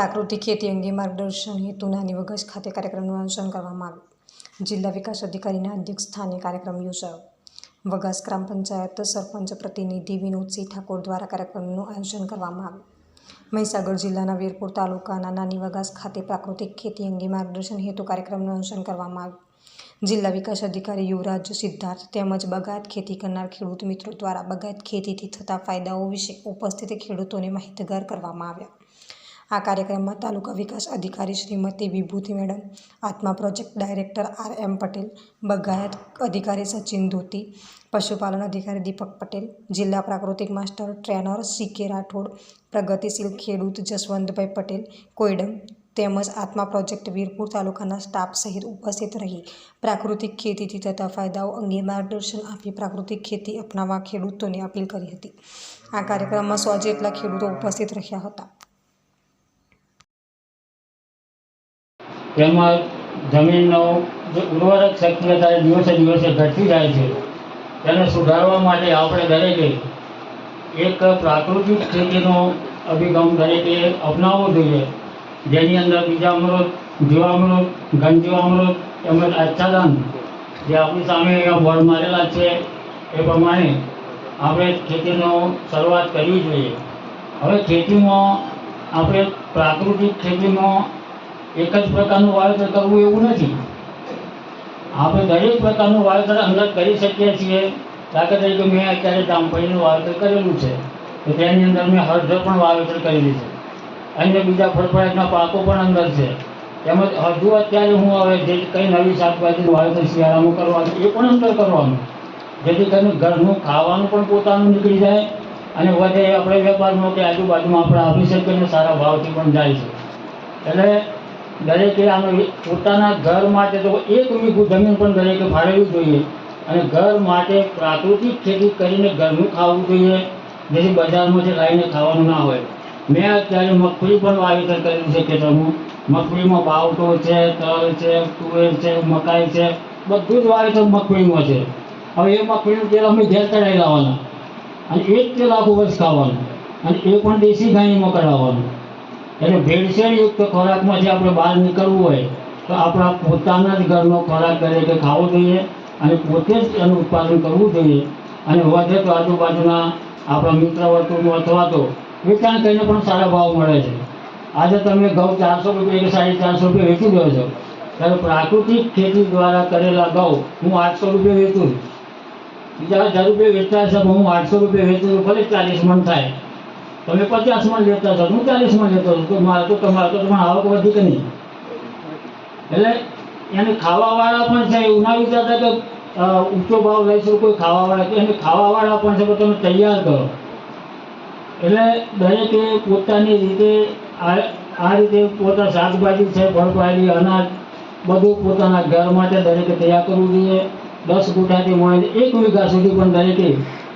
પ્રાકૃતિક ખેતી અંગે માર્ગદર્શન હેતુ નાની વગજ ખાતે કાર્યક્રમનું આયોજન કરવામાં આવ્યું. જિલ્લા વિકાસ અધિકારીના અધ્યક્ષ સ્થાને કાર્યક્રમ યોજાયો. વગાસ ગ્રામ પંચાયત સરપંચ પ્રતિનિધિ વિનોદસિંહ ઠાકોર દ્વારા કાર્યક્રમનું આયોજન કરવામાં આવ્યું. મહીસાગર જિલ્લાના વીરપુર તાલુકાના નાની વગાસ ખાતે પ્રાકૃતિક ખેતી અંગે માર્ગદર્શન હેતુ કાર્યક્રમનું આયોજન કરવામાં આવ્યું. જિલ્લા વિકાસ અધિકારી યુવરાજ સિદ્ધાર્થ તેમજ બગાયત ખેતી કરનાર ખેડૂત મિત્રો દ્વારા બગાયત ખેતીથી થતા ફાયદાઓ વિશે ઉપસ્થિત ખેડૂતોને માહિતગાર કરવામાં આવ્યા. આ કાર્યક્રમમાં તાલુકા વિકાસ અધિકારી Shrimati Vibhuti madam, Atma project director R M Patel, બગાયત અધિકારી સચિન ધોતી, પશુપાલન અધિકારી દીપક પટેલ, જિલ્લા પ્રાકૃતિક માસ્ટર ટ્રેનર સી કે રાઠોડ, પ્રગતિશીલ ખેડૂત જસવંતભાઈ પટેલ, કોયડમ તેમજ આત્મા પ્રોજેક્ટ વીરપુર તાલુકાના સ્ટાફ સહિત ઉપસ્થિત રહી. પ્રાકૃતિક ખેતીથી થતા ફાયદાઓ અંગે માર્ગદર્શન આપી પ્રાકૃતિક ખેતી અપનાવવા ખેડૂતોને અપીલ કરી હતી. આ કાર્યક્રમમાં સો જેટલા ખેડૂતો ઉપસ્થિત રહ્યા હતા. તેમાં જમીનનો ઉર્વરક શક્તિતા દિવસે દિવસે ઘટતી જાય છે. તેને સુધારવા માટે આપણે દરેકે એક પ્રાકૃતિક ખેતીનો અભિગમ દરેકે અપનાવવો જોઈએ. જેની અંદર બીજામૃત, જીવામૃત, ઘનજીવામૃત તેમજ આચ્છાદન જે આપણી સામે બોર્ડ મારેલા છે, એ પ્રમાણે આપણે ખેતીનો શરૂઆત કરવી જોઈએ. હવે ખેતીમાં આપણે પ્રાકૃતિક ખેતીમાં એક જ પ્રકારનું વાવેતર કરવું એવું નથી. આપણે દરેક પ્રકારનું વાવેતર અંદર કરી શકીએ છીએ. દાખલા તરીકે મેં અત્યારે જામફળીનું વાવેતર કરેલું છે. તો તેની અંદર મેં હળદર પણ વાવેતર કરેલી છે. અન્ય બીજા ફળફળાટના પાકો પણ અંદર છે. તેમજ હજુ અત્યારે હું હવે જે કંઈ નવી શાકભાજીનું વાવેતર શિયાળામાં કરવાનું એ પણ અંદર કરવાનું. જેથી કરીને ઘરનું ખાવાનું પણ પોતાનું નીકળી જાય અને વધે આપણે વેપારમાં કે આજુબાજુમાં આપણે આપી શકીએ અને સારા ભાવથી પણ જાય છે. એટલે દરેકે આનો પોતાના ઘર માટે તો એક વીઘું જમીન પણ દરેકે ફાળવવી જોઈએ. અને ઘર માટે પ્રાકૃતિક ખેતી કરીને ઘરનું ખાવું જોઈએ. જેથી બજારમાંથી લાવીને ખાવાનું ના હોય. મેં અત્યારે મગફળી પણ વાવેતર કર્યું છે ખેતરનું. મગફળીમાં બાવટો છે, તલ છે, તુવેર છે, મકાઈ છે. બધું જ વાવેતર મગફળીમાં છે. હવે એ મગફળીનું તેલ અમે ઘેર કઢાવી લાવવાના. અને એક તેલ આખું વર્ષ ખાવાનું. અને એ પણ દેશી ગાયમાં કઢાવવાનું. એટલે ભેળસેળયુક્ત ખોરાકમાંથી આપણે બહાર નીકળવું હોય, તો આપણા પોતાના જ ઘરનો ખોરાક દરેકે ખાવો જોઈએ અને પોતે જ એનું ઉત્પાદન કરવું જોઈએ. અને વધે તો આજુબાજુના આપણા મિત્ર વર્તુળનું અથવા તો વેચાણ કરીને પણ સારા ભાવ મળે છે. આજે તમે ઘઉં ચારસો રૂપિયા કે સાડી ચારસો રૂપિયા વેચી દો છો. ત્યારે પ્રાકૃતિક ખેતી દ્વારા કરેલા ઘઉં હું આઠસો રૂપિયા વેચું છું. બીજા હજાર રૂપિયા વેચતા હશે હું આઠસો રૂપિયા વેચું છું, ભલે ચાલીસ મણ થાય. તમે પચાસમાં લેતા છો હું ચાલીસમાં લેતો હતો મારે તો તમારે તો તમારે આવક વધી કે નહીં? એટલે એને ખાવાવાળા પણ છે, એવું ના વિચારતા કે ઊંચો ભાવ લઈશું, કોઈ ખાવાવાળા એને ખાવાવાળા પણ છે, તો તમે તૈયાર કરો. એટલે દરેકે પોતાની રીતે આ રીતે પોતા શાકભાજી છે ફળફળાદી અનાજ, બધું પોતાના ઘર માટે દરેકે તૈયાર કરવું જોઈએ. દસ ગુઠાથી મળીને એક વીઘા સુધી પણ દરેકે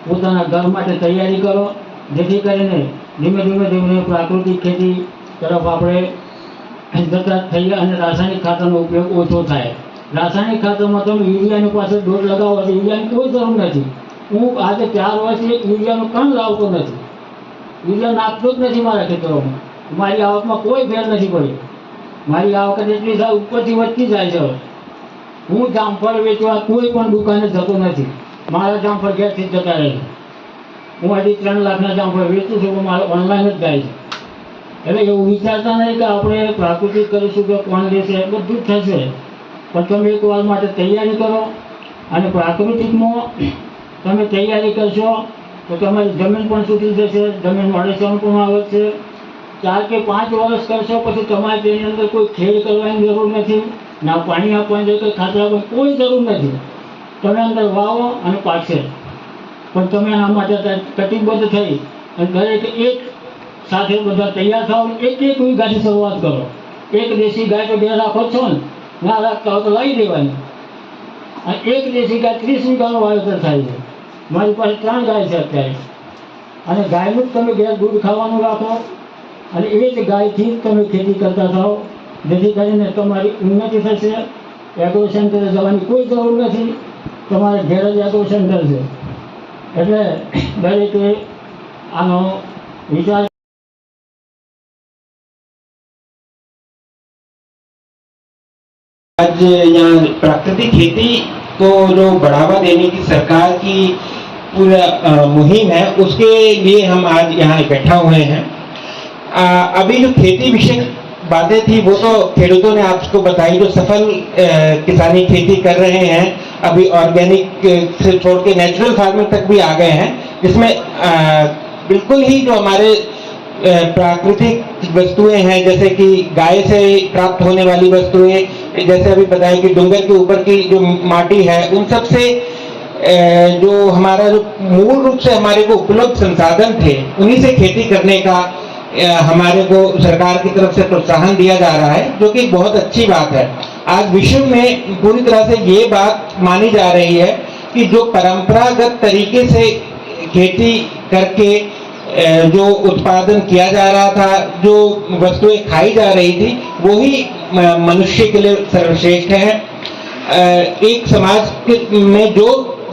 પોતાના ઘર માટે તૈયારી કરો. જેથી કરીને ધીમે ધીમે ધીમે પ્રાકૃતિક ખેતી તરફ આપણે જતા થઈએ અને રાસાયણિક ખાતરનો ઉપયોગ ઓછો થાય. રાસાયણિક ખાતરમાં તમે યુરિયાની પાસે દોર લગાવો તો યુરિયાની કોઈ જરૂર નથી. હું આજે ચાર વર્ષથી યુરિયાનો કણ લાવતો નથી. યુરિયા નાખતો જ નથી મારા ખેતરોમાં. મારી આવકમાં કોઈ ફેર નથી પડ્યો. મારી આવક એટલી થાય, ઉપરથી વધતી જાય છે. હું જામફળ વેચવા કોઈ પણ દુકાને જતો નથી. મારા જામફળ ઘેરથી જતા રહે છે. હું હજી ત્રણ લાખના જામફળ વેચું છું મારે ઓનલાઈન જ જાય છે. એટલે એવું વિચારતા નહીં કે આપણે પ્રાકૃતિક કરીશું કે કોણ લેશે બધું જ થશે. પણ તમે એક વાર માટે તૈયારી કરો. અને પ્રાકૃતિકમાં તમે તૈયારી કરશો, તો તમારી જમીન પણ સૂટી જશે જમીન અડેસણ પણ આવશે ચાર કે પાંચ વર્ષ કરશો, પછી તમારે તેની અંદર કોઈ ખેડ કરવાની જરૂર નથી. ના પાણી આપવાની જરૂર ખાતર કોઈ જરૂર નથી. તમે અંદર વાવો અને પાકશે પણ તમે આ માટે કટિબદ્ધ થઈ અને દરેક એક સાથે બધા તૈયાર થાવ એક એક વીઘાથી શરૂઆત કરો. એક દેશી ગાય તો બે રાખો છો ને. ના રાખતા હોય તો લાવી દેવાની અને એક દેશી ગાય ત્રીસ વીઘાનું વાવેતર થાય છે. મારી પાસે ત્રણ ગાય છે અત્યારે. અને ગાયનું જ તમે ઘેર દૂધ ખાવાનું રાખો. અને એ જ ગાયથી જ તમે ખેતી કરતા થાઓ. જેથી કરીને તમારી ઉન્નતિ થશે. એગ્રો સેન્ટરે જવાની કોઈ જરૂર નથી. તમારે ઘેર જ એગ્રો સેન્ટર છે. आज यहाँ प्राकृतिक खेती को जो बढ़ावा देने की सरकार की पूरा मुहिम है उसके लिए हम आज यहाँ इकट्ठा हुए हैं। आ, अभी जो खेती विषय बातें थी वो तो खेड़ों ने आपको बताई जो सफल किसानी खेती कर रहे हैं। अभी ऑर्गेनिक से छोड़ के नेचुरल फ़ार्मिंग तक भी आ गए हैं। जिसमें बिल्कुल ही जो हमारे प्राकृतिक वस्तुएँ हैं, जैसे कि गाय से प्राप्त होने वाली वस्तुएँ, जैसे अभी बताया कि डूंगर के ऊपर की जो माटी है, उन सबसे जो हमारा जो मूल रूप से हमारे को उपलब्ध संसाधन थे, उन्हीं से खेती करने का हमारे को सरकार की तरफ़ से प्रोत्साहन दिया जा रहा है, जो कि बहुत अच्छी बात है। आज विश्व में पूरी तरह से ये बात मानी जा रही है कि जो परंपरागत तरीके से खेती करके जो उत्पादन किया जा रहा था, जो वस्तुएँ खाई जा रही थी, वही मनुष्य के लिए सर्वश्रेष्ठ है। एक समाज में जो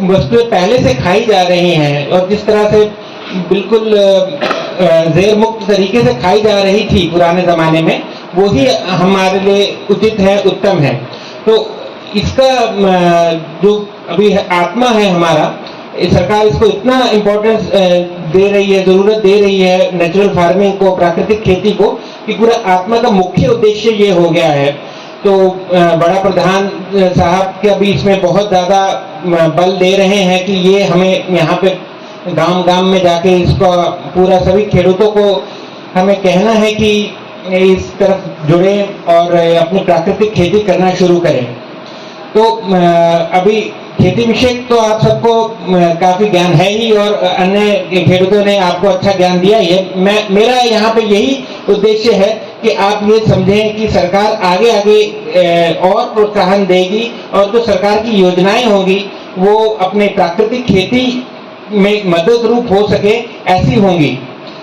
वस्तुएँ पहले से खाई जा रही हैं और जिस तरह से बिल्कुल जेर मुक्त तरीके से खाई जा रही थी पुराने जमाने में वो ही हमारे लिए उचित है, उत्तम है। तो इसका जो अभी आत्मा है हमारा सरकार इसको इतना इम्पोर्टेंस दे रही है, ज़रूरत दे रही है नेचुरल फ़ार्मिंग को, प्राकृतिक खेती को, कि पूरा आत्मा का मुख्य उद्देश्य ये हो गया है। तो बड़ा प्रधान साहब के अभी इसमें बहुत ज़्यादा बल दे रहे हैं कि ये हमें यहाँ पे गाँव गाँव में जाके इसका पूरा सभी खेडूतों को हमें कहना है कि इस तरफ़ जुड़े और अपनी प्राकृतिक खेती करना शुरू करें। तो अभी खेती विषय तो आप सबको काफ़ी ज्ञान है ही और अन्य खेडूतों ने आपको अच्छा ज्ञान दिया ही मैं, मेरा यहाँ पे यही उद्देश्य है कि आप ये समझें कि सरकार आगे आगे और प्रोत्साहन देगी और जो तो सरकार की योजनाएँ होगी, वो अपने प्राकृतिक खेती में मदद रूप हो सके ऐसी होंगी।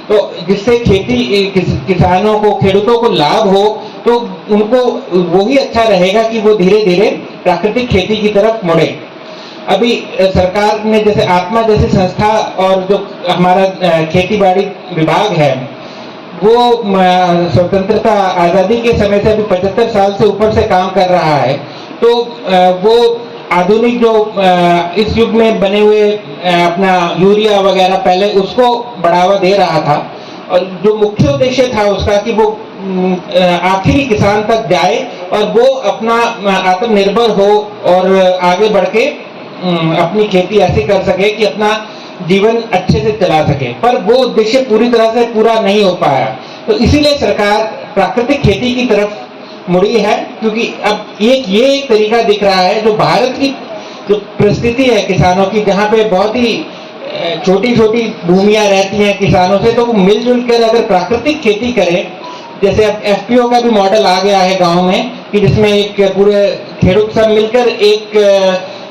तो जिससे खेती किस, किसानों को खेडूतों को लाभ हो तो उनको वही अच्छा रहेगा कि वो धीरे धीरे प्राकृतिक खेती की तरफ़ मुड़े। अभी सरकार ने जैसे आत्मा जैसी संस्था और जो हमारा खेती बाड़ी विभाग है वो स्वतंत्रता आज़ादी के समय से अभी पचहत्तर साल से ऊपर से काम कर रहा है। तो वो आधुनिक जो इस युग में बने हुए अपना यूरिया वगैरह पहले उसको बढ़ावा दे रहा था। और जो मुख्य उद्देश्य था उसका कि वो आखिरी किसान तक जाए और वो अपना आत्मनिर्भर हो और आगे बढ़ के अपनी खेती ऐसी कर सके कि अपना जीवन अच्छे से चला सके। पर वो उद्देश्य पूरी तरह से पूरा नहीं हो पाया। तो इसीलिए सरकार प्राकृतिक खेती की तरफ़ मुड़ी है, क्योंकि अब एक, ये एक तरीका दिख रहा है जो भारत की जो परिस्थिति है किसानों की, जहाँ पे बहुत ही छोटी छोटी भूमियाँ रहती हैं किसानों से तो वो मिलजुल कर अगर प्राकृतिक खेती करें, जैसे अब एफपीओ का भी मॉडल आ गया है गाँव में, कि जिसमें एक पूरे खेडूत सब मिलकर एक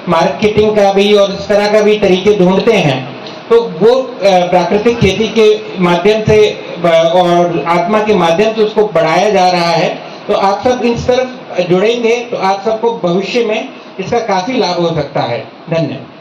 मार्केटिंग का भी और इस तरह का भी तरीके ढूंढते हैं। तो वो प्राकृतिक खेती के माध्यम से और आत्मा के माध्यम से उसको बढ़ाया जा रहा है। तो आप सब इस तरफ़ जुड़ेंगे तो आप सबको भविष्य में इसका काफ़ी लाभ हो सकता है। धन्यवाद।